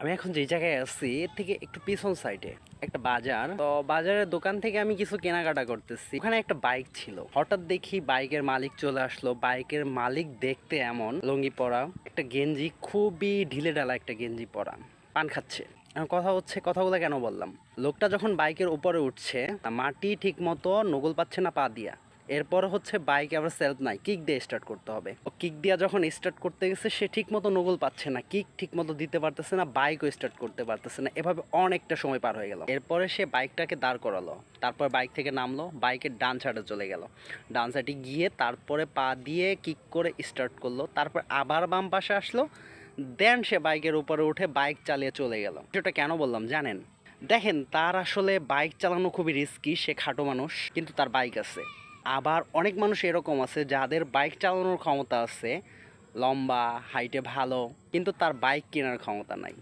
আমি এখন যে জায়গায় আছি, এর থেকে একটু পিছন সাইডে একটা বাজার। তো বাজারের দোকান থেকে আমি কিছু কেনাকাটা করতেছি। ওখানে একটা বাইক ছিল। হঠাৎ দেখি বাইকের মালিক চলে আসলো। বাইকের মালিক দেখতে এমন, লুঙ্গি পরা, একটা গেঞ্জি, খুবই ঢিলে ঢালা একটা গেঞ্জি পরা, পান খাচ্ছে। কথা হচ্ছে, কথাগুলো কেন বললাম? লোকটা যখন বাইকের উপরে উঠছে, মাটি ঠিক মতো নগল পাচ্ছে না পা দিয়া। এরপর হচ্ছে বাইক আবার সেলফ নাই কিক দিয়ে স্টার্ট করতে হবে। ও কিক দিয়া যখন স্টার্ট করতে গেছে, সে ঠিক মতো নগল পাচ্ছে না কিক ঠিক মতো দিতে পারতেছে না বাইকও স্টার্ট করতে পারতেছে না, এভাবে অনেকটা সময় পার হয়ে গেল। এরপরে সে বাইকটাকে দাঁড় করালো, তারপর বাইক থেকে নামলো বাইকের ডান সাইডে চলে গেল। ডান সাইডে গিয়ে তারপরে পা দিয়ে কিক করে স্টার্ট করল, তারপর আবার বাম পাশে আসলো দেন সে বাইকের উপরে উঠে বাইক চালিয়ে চলে গেল। সেটা কেন বললাম জানেন? দেখেন, তার আসলে বাইক চালানো খুবই রিস্কি সে খাটো মানুষ, কিন্তু তার বাইক আছে। আবার অনেক মানুষ এরকম আছে যাদের বাইক চালানোর ক্ষমতা আছে, লম্বা, হাইটে ভালো, কিন্তু তার বাইক কেনার ক্ষমতা নাই।